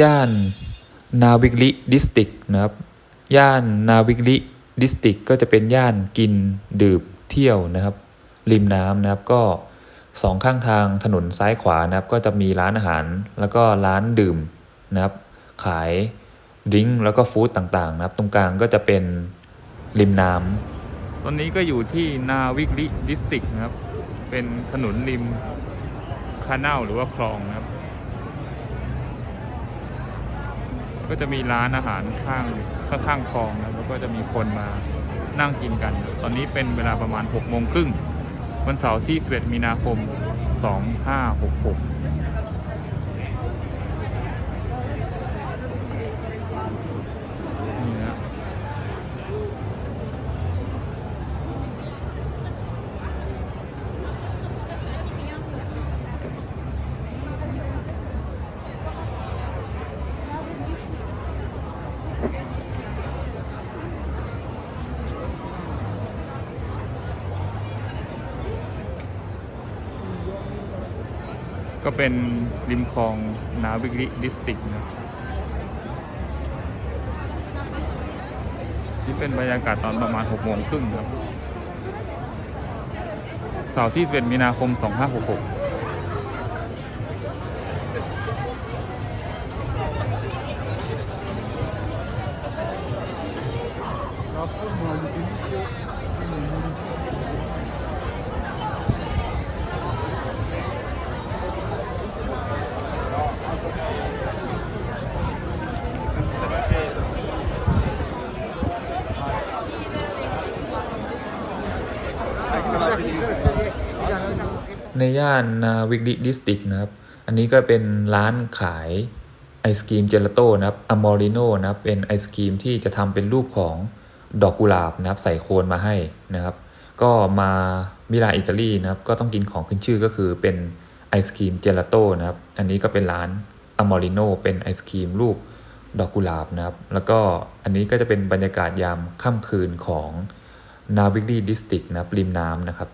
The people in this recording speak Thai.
ย่านนาวิกลิดิสติกนะครับ ย่านนาวิกลิดิสติกก็จะเป็นย่านกินดื่มเที่ยวนะครับ ริมน้ำนะครับก็สองข้างทางถนนซ้ายขวานะครับ ก็จะมีร้านอาหารแล้วก็ร้านดื่มนะครับ ขายดริงก์แล้วก็ฟู้ดต่างๆ นะครับ ตรงกลางก็จะเป็นริมน้ำตอนนี้ก็อยู่ที่นาวิกลิดิสติกนะครับ เป็นถนนริมคานาลหรือว่าคลองนะครับ ก็จะมีร้านอาหารข้างข้างคลองนะแล้วก็จะมีคนมานั่งกินกัน ตอนนี้เป็นเวลาประมาณ6โมงครึ่งวันเสาร์ที่ 11 มีนาคม 2566 นี่นะ ก็เป็นริมคลองนาวิกลิดิสติกนะนี่เป็นบรรยากาศตอนประมาณ6โมงครึ่งครับเสาร์ที่11มีนาคม 2566 ในย่านนาวิกลิดิสติกนะครับ อันนี้ก็เป็นร้านขายไอศกรีมเจลาโต้นะครับอมอริโนนะครับเป็นไอศกรีมที่จะทำเป็นรูปของดอกกุหลาบนะครับใส่โคนมาให้นะครับ ก็มามิลานอิตาลีนะครับก็ต้องกินของขึ้นชื่อก็คือเป็นไอศกรีมเจลาโต้นะครับ อันนี้ก็เป็นร้านอมอริโนเป็นไอศกรีมรูปดอกกุหลาบนะครับ แล้วก็อันนี้ก็จะเป็นบรรยากาศยามค่ำคืนของนาวิกลีดิสติกนะครับริมน้ำนะครับ